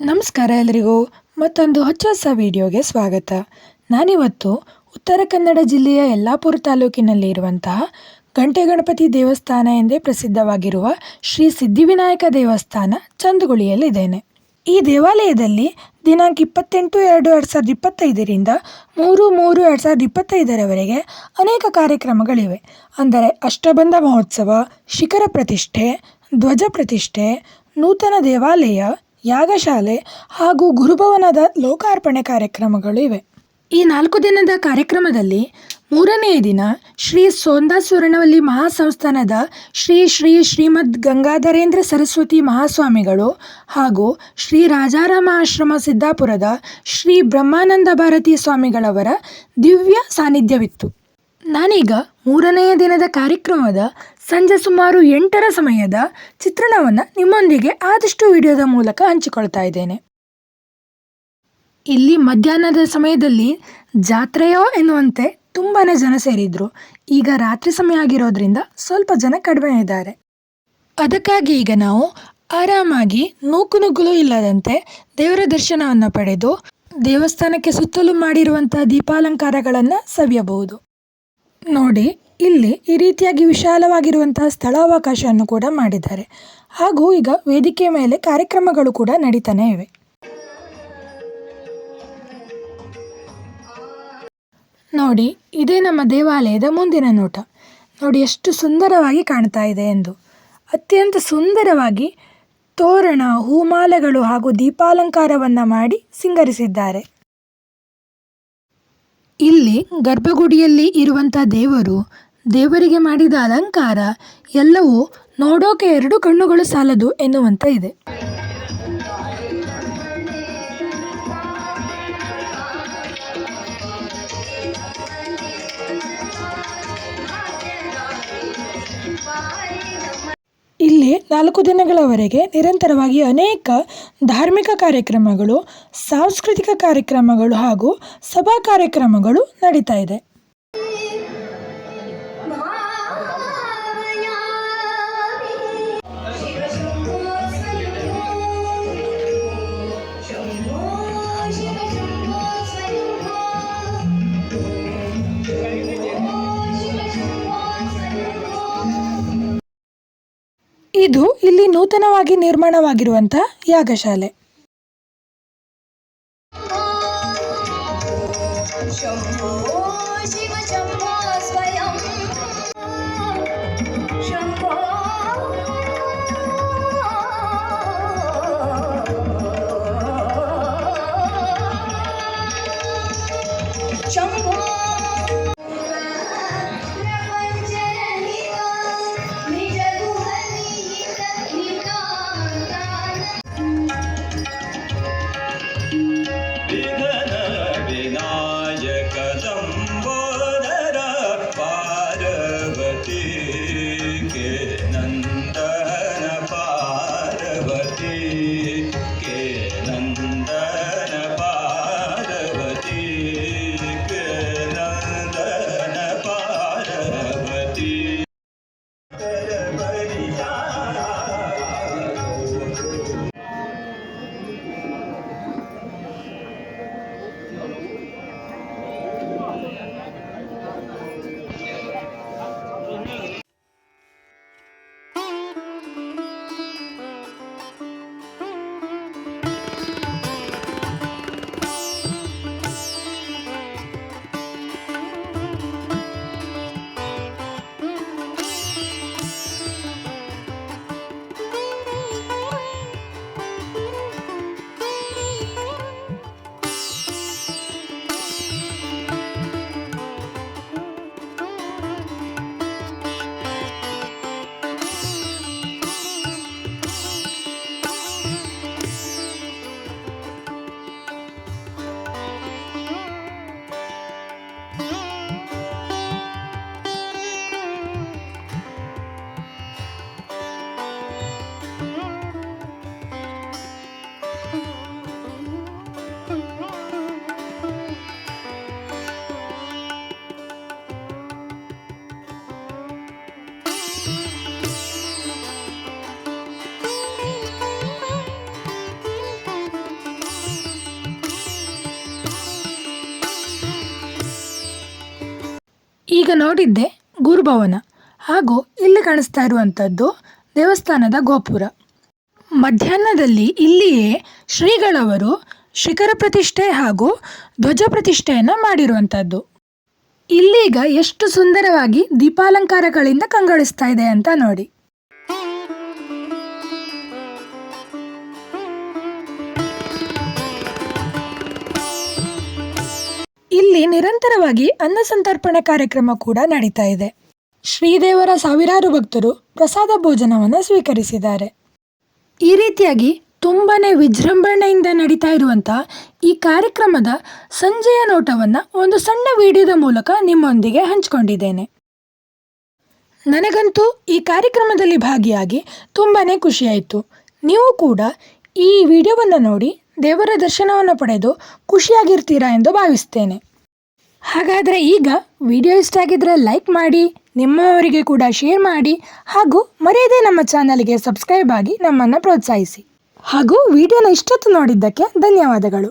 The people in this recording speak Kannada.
ನಮಸ್ಕಾರ ಎಲ್ರಿಗೂ. ಮತ್ತೊಂದು ಹೊಚ್ಚ ಹೊಸ ವಿಡಿಯೋಗೆ ಸ್ವಾಗತ. ನಾನಿವತ್ತು ಉತ್ತರ ಕನ್ನಡ ಜಿಲ್ಲೆಯ ಯಲ್ಲಾಪುರ ತಾಲೂಕಿನಲ್ಲಿ ಇರುವಂತಹ ಗಂಟೆ ಗಣಪತಿ ದೇವಸ್ಥಾನ ಎಂದೇ ಪ್ರಸಿದ್ಧವಾಗಿರುವ ಶ್ರೀ ಸಿದ್ಧಿವಿನಾಯಕ ದೇವಸ್ಥಾನ ಚಂದುಗುಳಿಯಲ್ಲಿದ್ದೇನೆ. ಈ ದೇವಾಲಯದಲ್ಲಿ ದಿನಾಂಕ ಇಪ್ಪತ್ತೆಂಟು ಎರಡು ಎರಡು ಸಾವಿರದ ಇಪ್ಪತ್ತೈದರಿಂದ ಮೂರು ಮೂರು ಎರಡು ಸಾವಿರದ ಇಪ್ಪತ್ತೈದರವರೆಗೆ ಅನೇಕ ಕಾರ್ಯಕ್ರಮಗಳಿವೆ. ಅಂದರೆ ಅಷ್ಟಬಂಧ ಮಹೋತ್ಸವ, ಶಿಖರ ಪ್ರತಿಷ್ಠೆ, ಧ್ವಜ ಪ್ರತಿಷ್ಠೆ, ನೂತನ ದೇವಾಲಯ ಯಾಗಶಾಲೆ ಹಾಗೂ ಗುರುಭವನದ ಲೋಕಾರ್ಪಣೆ ಕಾರ್ಯಕ್ರಮಗಳು ಇವೆ. ಈ ನಾಲ್ಕು ದಿನದ ಕಾರ್ಯಕ್ರಮದಲ್ಲಿ ಮೂರನೆಯ ದಿನ ಶ್ರೀ ಸೋಂದಾ ಸುವರ್ಣವಲ್ಲಿ ಮಹಾಸಂಸ್ಥಾನದ ಶ್ರೀ ಶ್ರೀ ಶ್ರೀಮದ್ ಗಂಗಾಧರೇಂದ್ರ ಸರಸ್ವತಿ ಮಹಾಸ್ವಾಮಿಗಳು ಹಾಗೂ ಶ್ರೀ ರಾಜಾರಾಮ ಆಶ್ರಮ ಸಿದ್ದಾಪುರದ ಶ್ರೀ ಬ್ರಹ್ಮಾನಂದ ಭಾರತಿ ಸ್ವಾಮಿಗಳವರ ದಿವ್ಯ ಸಾನ್ನಿಧ್ಯವಿತ್ತು. ನಾನೀಗ ಮೂರನೆಯ ದಿನದ ಕಾರ್ಯಕ್ರಮದ ಸಂಜೆ ಸುಮಾರು ಎಂಟರ ಸಮಯದ ಚಿತ್ರಣವನ್ನು ನಿಮ್ಮೊಂದಿಗೆ ಆದಷ್ಟು ವಿಡಿಯೋದ ಮೂಲಕ ಹಂಚಿಕೊಳ್ತಾ ಇದ್ದೇನೆ. ಇಲ್ಲಿ ಮಧ್ಯಾಹ್ನದ ಸಮಯದಲ್ಲಿ ಜಾತ್ರೆಯೋ ಎನ್ನುವಂತೆ ತುಂಬಾ ಜನ ಸೇರಿದ್ರು. ಈಗ ರಾತ್ರಿ ಸಮಯ ಆಗಿರೋದ್ರಿಂದ ಸ್ವಲ್ಪ ಜನ ಕಡಿಮೆ ಇದ್ದಾರೆ. ಅದಕ್ಕಾಗಿ ಈಗ ನಾವು ಆರಾಮಾಗಿ ನೂಕು ನುಗ್ಗಲು ಇಲ್ಲದಂತೆ ದೇವರ ದರ್ಶನವನ್ನು ಪಡೆದು ದೇವಸ್ಥಾನಕ್ಕೆ ಸುತ್ತಲೂ ಮಾಡಿರುವಂಥ ದೀಪಾಲಂಕಾರಗಳನ್ನು ಸವಿಯಬಹುದು. ನೋಡಿ, ಇಲ್ಲಿ ಈ ರೀತಿಯಾಗಿ ವಿಶಾಲವಾಗಿರುವಂತಹ ಸ್ಥಳಾವಕಾಶವನ್ನು ಕೂಡ ಮಾಡಿದ್ದಾರೆ. ಹಾಗೂ ಈಗ ವೇದಿಕೆ ಮೇಲೆ ಕಾರ್ಯಕ್ರಮಗಳು ಕೂಡ ನಡೀತಾನೆ ಇವೆ. ನೋಡಿ, ಇದೇ ನಮ್ಮ ದೇವಾಲಯದ ಮುಂದಿನ ನೋಟ. ನೋಡಿ, ಎಷ್ಟು ಸುಂದರವಾಗಿ ಕಾಣ್ತಾ ಇದೆ ಎಂದು. ಅತ್ಯಂತ ಸುಂದರವಾಗಿ ತೋರಣ, ಹೂಮಾಲೆಗಳು ಹಾಗೂ ದೀಪಾಲಂಕಾರವನ್ನು ಮಾಡಿ ಸಿಂಗರಿಸಿದ್ದಾರೆ. ಇಲ್ಲಿ ಗರ್ಭಗುಡಿಯಲ್ಲಿ ಇರುವಂತಹ ದೇವರು ದೇವರಿಗೆ ಮಾಡಿದ ಅಲಂಕಾರ ಎಲ್ಲವೂ ನೋಡೋಕೆ ಎರಡು ಕಣ್ಣುಗಳು ಸಾಲದು ಎನ್ನುವಂತೆ ಇದೆ. ಇಲ್ಲಿ ನಾಲ್ಕು ದಿನಗಳವರೆಗೆ ನಿರಂತರವಾಗಿ ಅನೇಕ ಧಾರ್ಮಿಕ ಕಾರ್ಯಕ್ರಮಗಳು ಸಾಂಸ್ಕೃತಿಕ ಕಾರ್ಯಕ್ರಮಗಳು ಹಾಗೂ ಸಭಾ ಕಾರ್ಯಕ್ರಮಗಳು ನಡೀತಾ ಇದೆ. ಇದು ಇಲ್ಲಿ ನೂತನವಾಗಿ ನಿರ್ಮಾಣವಾಗಿರುವಂತಹ ಯಾಗಶಾಲೆ. ಶಂಭೋ ಈಗ ನೋಡಿದ್ದೆ ಗುರುಭವನ. ಹಾಗೂ ಇಲ್ಲಿ ಕಾಣಿಸ್ತಾ ಇರುವಂಥದ್ದು ದೇವಸ್ಥಾನದ ಗೋಪುರ. ಮಧ್ಯಾಹ್ನದಲ್ಲಿ ಇಲ್ಲಿಯೇ ಶ್ರೀಗಳವರು ಶಿಖರ ಪ್ರತಿಷ್ಠೆ ಹಾಗೂ ಧ್ವಜ ಪ್ರತಿಷ್ಠೆಯನ್ನು ಮಾಡಿರುವಂಥದ್ದು. ಇಲ್ಲೀಗ ಎಷ್ಟು ಸುಂದರವಾಗಿ ದೀಪಾಲಂಕಾರಗಳಿಂದ ಕಂಗೊಳಿಸ್ತಾ ಇದೆ ಅಂತ ನೋಡಿ. ನಿರಂತರವಾಗಿ ಅನ್ನ ಸಂತರ್ಪಣೆ ಕಾರ್ಯಕ್ರಮ ಕೂಡ ನಡೀತಾ ಇದೆ. ಶ್ರೀದೇವರ ಸಾವಿರಾರು ಭಕ್ತರು ಪ್ರಸಾದ ಭೋಜನವನ್ನು ಸ್ವೀಕರಿಸಿದ್ದಾರೆ. ಈ ರೀತಿಯಾಗಿ ತುಂಬಾ ವಿಜೃಂಭಣೆಯಿಂದ ನಡೀತಾ ಇರುವಂಥ ಈ ಕಾರ್ಯಕ್ರಮದ ಸಂಜೆಯ ನೋಟವನ್ನು ಒಂದು ಸಣ್ಣ ವಿಡಿಯೋದ ಮೂಲಕ ನಿಮ್ಮೊಂದಿಗೆ ಹಂಚಿಕೊಂಡಿದ್ದೇನೆ. ನನಗಂತೂ ಈ ಕಾರ್ಯಕ್ರಮದಲ್ಲಿ ಭಾಗಿಯಾಗಿ ತುಂಬಾ ಖುಷಿಯಾಯಿತು. ನೀವು ಕೂಡ ಈ ವಿಡಿಯೋವನ್ನು ನೋಡಿ ದೇವರ ದರ್ಶನವನ್ನು ಪಡೆದು ಖುಷಿಯಾಗಿರ್ತೀರಾ ಎಂದು ಭಾವಿಸ್ತೇನೆ. ಹಾಗಾದರೆ ಈಗ ವಿಡಿಯೋ ಇಷ್ಟ ಆಗಿದ್ರೆ ಲೈಕ್ ಮಾಡಿ, ನಿಮ್ಮವರಿಗೆ ಕೂಡ ಶೇರ್ ಮಾಡಿ ಹಾಗೂ ಮರೆಯದೇ ನಮ್ಮ ಚಾನಲ್ಗೆ ಸಬ್ಸ್ಕ್ರೈಬ್ ಆಗಿ ನಮ್ಮನ್ನು ಪ್ರೋತ್ಸಾಹಿಸಿ. ಹಾಗೂ ವಿಡಿಯೋನ ಇಷ್ಟೊತ್ತು ನೋಡಿದ್ದಕ್ಕೆ ಧನ್ಯವಾದಗಳು.